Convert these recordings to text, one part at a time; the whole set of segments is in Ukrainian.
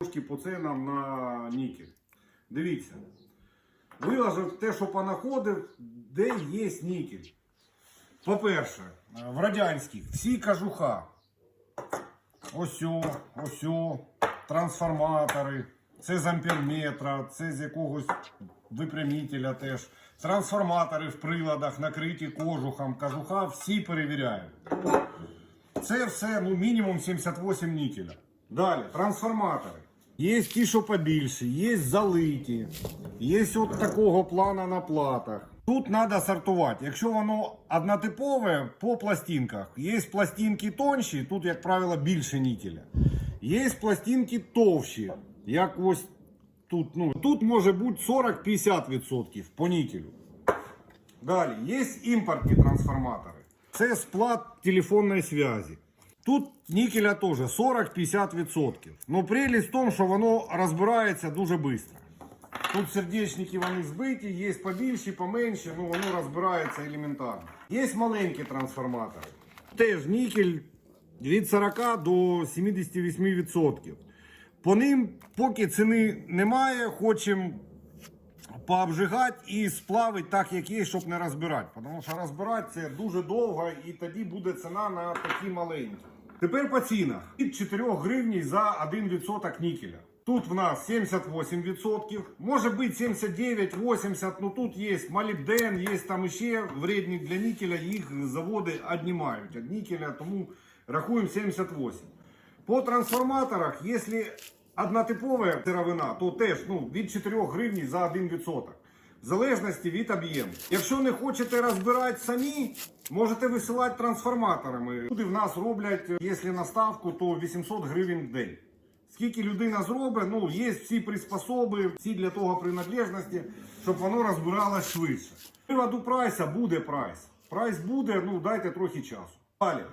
трошки по ценам на нікель. Дивіться. Виложив те, що понаходив, де є нікель. По-перше, в радянських всі кажуха. Ось, о, ось, трансформатори. Це з амперметра, це з якогось випрямителя теж. Трансформатори в приладах, накриті кожухом. Кажуха всі перевіряють. Це все ну, мінімум 78 нікеля. Далі, трансформатори. Є ті, що побільше, є залиті, є от такого плана на платах. Тут треба сортувати. Якщо воно однотипове по пластинках, є пластинки тонші, тут, як правило, більше нікеля. Є пластинки товщі, як ось тут. Ну, тут може бути 40-50% по нікелю. Далі, є імпортні трансформатори. Це сплат телефонної зв'язі. Тут нікеля теж 40-50%. Ну прелість в тому, що воно розбирається дуже швидко. Тут сердечники вони збиті, є побільші, поменші, ну воно розбирається елементарно. Є маленькі трансформатори. Теж нікель від 40 до 78%. По ним, поки ціни немає, хочемо пообжигати і сплавити так, як є, щоб не розбирати. Тому що розбирати це дуже довго і тоді буде ціна на такі маленькі. Тепер по цінах. Від 4 гривень за 1% нікеля. Тут в нас 78%, може бути 79-80%, ну тут є молібден, є там ще вредні для нікеля, їх заводи віднімають від нікеля, тому рахуємо 78%. По трансформаторах, якщо однотипова сировина, то теж ну, від 4 гривень за 1%. В залежності від об'єму. Якщо не хочете розбирати самі, можете висилати трансформаторами. Люди в нас роблять, якщо на ставку, то 800 гривень в день. Скільки людина зробить, ну є всі приспособи, всі для того принадлежності, щоб воно розбиралось швидше. Приводу прайса буде прайс. Прайс буде, ну дайте трохи часу. Далі.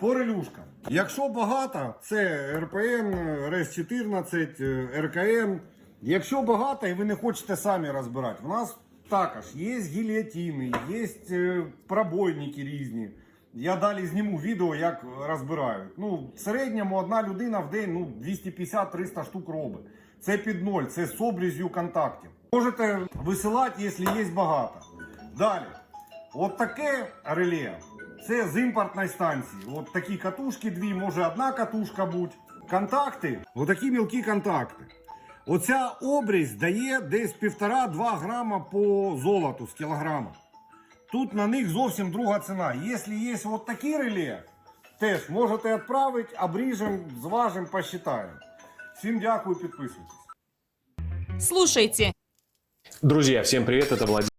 По релюшкам. Якщо багато, це РПН, РС-14, РКМ. Якщо багато і ви не хочете самі розбирати, у нас також є гільйотини, є е, пробойники різні. Я далі зніму відео, як розбирають. Ну, в середньому одна людина в день ну, 250-300 штук робить. Це під ноль, це з обрізю контактів. Можете висилати, якщо є багато. Далі. От таке реле. Це з імпортної станції. От такі катушки дві, може одна катушка бути. Контакти, отакі мілкі контакти. Оця обрізь дає десь 1,5-2 грама по золоту з кілограма. Тут на них зовсім друга ціна. Якщо є от такі реле, теж можете відправити, обріжемо, зважимо, посчитаємо. Всім дякую, підписуйтесь. Слушайте, Друзья, всем привет, это Владимир.